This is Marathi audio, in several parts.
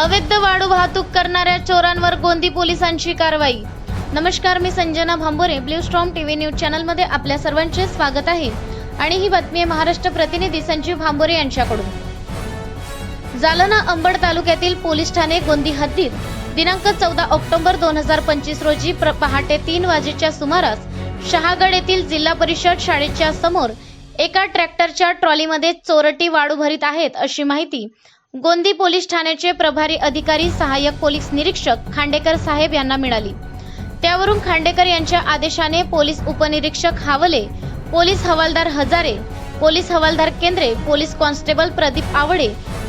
अवैध वाळू वाहतूक करणाऱ्या चोरांवर गोंदी पोलिसांची कारवाई. नमस्कार मी Sanjana Bhambore blue storm TV news चॅनलमध्ये आपल्या सर्वांचे स्वागत आहे. आणि ही बातमी आहे महाराष्ट्र प्रतिनिधी संजीव भांबोरे यांच्याकडून. जालना अंबड तालुक्यातील पोलीस ठाणे गोंदी हद्दीत दिनांक चौदा ऑक्टोबर दोन हजार पंचवीस रोजी प्र- पहाटे तीन वाजेच्या सुमारास शहागड येथील जिल्हा परिषद शाळेच्या समोर एका ट्रॅक्टरच्या ट्रॉलीमध्ये चोरटी वाळू भरीत आहेत अशी माहिती गोंदी पोलीस ठाण्याचे प्रभारी अधिकारी सहाय्यक पोलीस निरीक्षक खांडेकर साहेब यांना मिळाली. त्यावरून खांडेकर यांच्या आदेशाने पोलीस उपनिरीक्षक हावले पोलीस हवालदार हजारे पोलीस हवालदार केंद्रे पोलीस कॉन्स्टेबल प्रदीप आवडे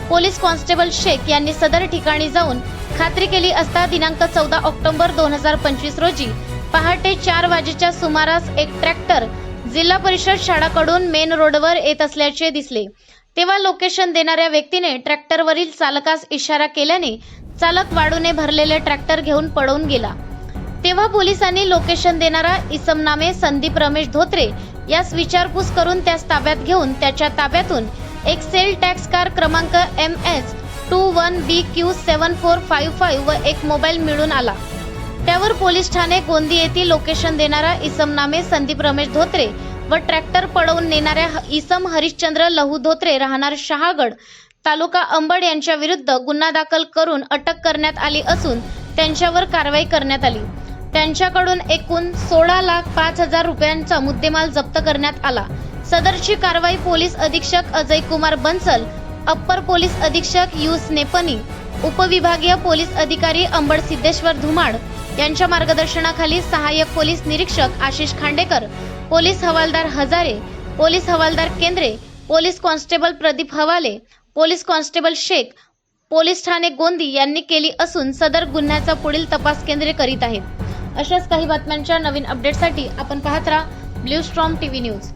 पोलीस कॉन्स्टेबल शेख यांनी सदर ठिकाणी जाऊन खात्री केली असता दिनांक चौदा ऑक्टोबर दोन हजार पंचवीस रोजी पहाटे चार वाजेच्या सुमारास एक ट्रॅक्टर जिल्हा परिषद शाळाकडून मेन रोडवर येत असल्याचे दिसले. तेव्हा लोकेशन देणाऱ्या व्यक्तीने ट्रॅक्टरवरील चालकास इशारा केल्याने चालक वाढूने भरलेले ट्रॅक्टर घेऊन पळून गेला. तेव्हा पोलिसांनी लोकेशन देणारा इसम नामे संदीप रमेश धोत्रे यास विचारपूस करून त्यास ताब्यात घेऊन त्याच्या ताब्यातून एक सेल टॅक्स कार क्रमांक M S two one B Q seven four five five व एक मोबाईल मिळून आला. त्यावर पोलीस ठाणे गोंदी येथील लोकेशन देणारा इसम नामे संदीप रमेश धोत्रे व ट्रॅक्टर पळवून नेणाऱ्या इसम हरिश्चंद्र लहू धोत्रे राहणार शहागड तालुका अंबड यांच्या विरुद्ध गुन्हा दाखल करून अटक करण्यात आली असून त्यांच्यावर कारवाई करण्यात आली. त्यांच्याकडून एकूण सोळा लाख पाच हजार रुपयांचा मुद्देमाल जप्त करण्यात आला. सदरची कारवाई पोलीस अधीक्षक अजय कुमार बन्सल अप्पर पोलीस अधीक्षक युस नेपनी उपविभागीय पोलीस अधिकारी अंबड सिद्धेश्वर धुमाड यांच्या मार्गदर्शनाखाली सहाय्यक पोलीस निरीक्षक आशिष खांडेकर पोलीस हवालदार हजारे पोलीस हवालदार केंद्रे police constable Pradeep Hawale police constable Shaikh police Thane Gondi यांनी केली असून सदर गुन्ह्याचा पुढील तपास केंद्रे करीत आहेत. अशाच काही बातम्यांच्या नवीन अपडेटसाठी आपण पाहत राहा ब्ल्यू स्ट्रॉम टीव्ही न्यूज